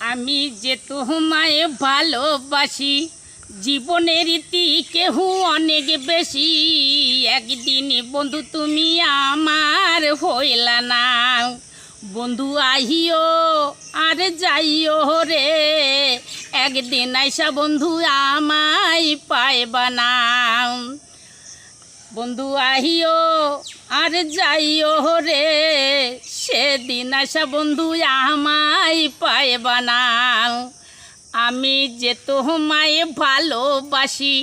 আমি যে তোমায় ভালোবাসি, জীবনের ইতি কেহু অনেক বেশি। একদিন বন্ধু তুমি আমার হইলা না। বন্ধু আহিও, আর যাইও রে। একদিন আইসা বন্ধু আমায় পাইবা না। বন্ধু আহিও, আর যাইও রে। সেদিন আসা বন্ধু আমায় পাইবা না আমি যে তোমায় ভালোবাসি,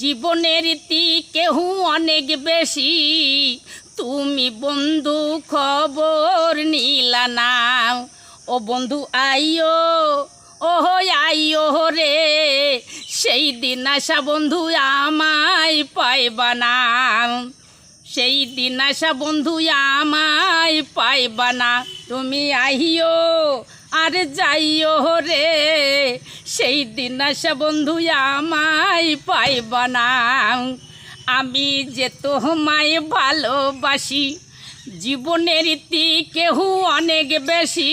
জীবনের কেহু অনেক বেশি। তুমি বন্ধু খবর নিলা না ও বন্ধু আইও ও আইও রে, সেই দিন আসা বন্ধু আমায় পাইবা না। সেই দিন আসা বন্ধু আমায় পাইবা না। তুমি আহিও আর যাইও রে, সেই দিন আসা বন্ধু আমায় পাইবা না। আমি যে তোমায় ভালোবাসি জীবনের ইতি কেহু অনেক বেশি।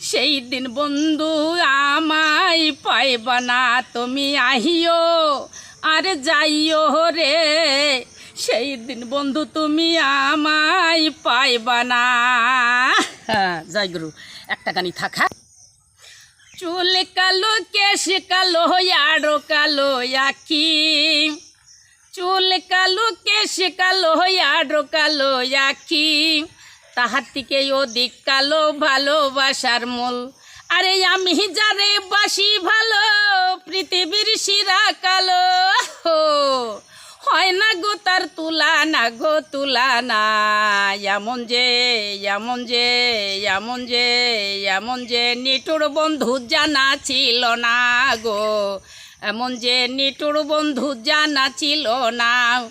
সেই দিন বন্ধু আমায় পাইবা না, তুমি আহিও আর যাইও রে। সেই দিন বন্ধু তুমি আমায় পাইবা না। হ্যাঁ জয় গুরু। একটা গানি থাকা চুল কালো, কেশ কালো, আরও কালো আখি। চুল কালো, কেশ কালো আরও কালো, আখি। তাহার থেকে অধিক কালো, ভালোবাসার মূল। আরে আমি যারে বাসি ভালো, পৃথিবীর শিরা কালো। হয় না গো তার তুলা না গো তুলা না, এমন যে এমন যে এমন যে এমন যে নিটুর বন্ধু জানা ছিল না গো। এমন যে নিটুর বন্ধু জানা ছিল না।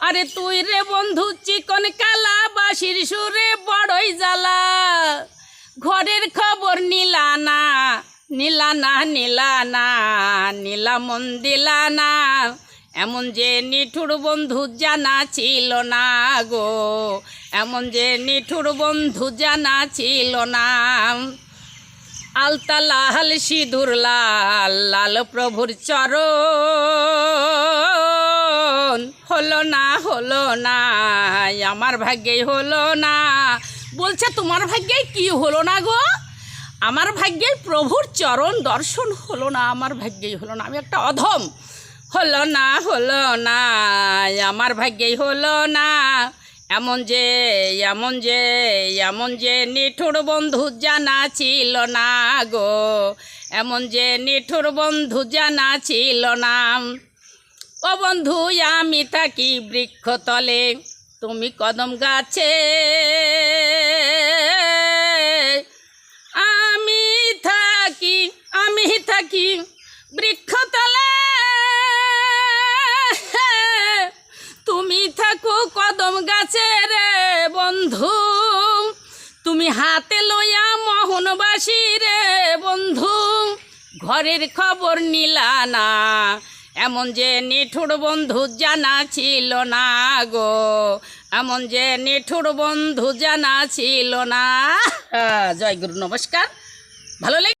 আরে তুই রে বন্ধু, চিকন কালা বাসির সুরে বড়ই জ্বালা। ঘরের খবর নিলা না নিলা না নিলা না, নীলা মন দিলা না। এমন যে নিঠুর বন্ধু জানা ছিল না গো। এমন যে নিঠুর বন্ধু জানা ছিল না। আলতা লাল, সিঁদুর লাল লাল প্রভুর চরণ। হলো না হলো না, আমার ভাগ্যেই হলো না। বলছে, তোমার ভাগ্যে কি হলো না গো? আমার ভাগ্যে প্রভুর চরণ দর্শন হলো না, আমার ভাগ্যেই হলো না। আমি একটা অধম। হলো না হলো না, আমার ভাগ্যেই হলো না। এমন যে এমন যে এমন যে নিঠুর বন্ধু জানা ছিল না গো। এমন যে নিঠুর বন্ধু জানা ছিল না। ও বন্ধু, আমি থাকি বৃক্ষতলে। তুমি কদম গাছে তুমি হাতে লইয়া মোহনবাসী রে বন্ধু। ঘরের খবর নিলা না, এমন যে নিঠুর বন্ধু জানা ছিল না গো। এমন যে নিঠুর বন্ধু জানা ছিল না। জয় গুরু নমস্কার। ভালো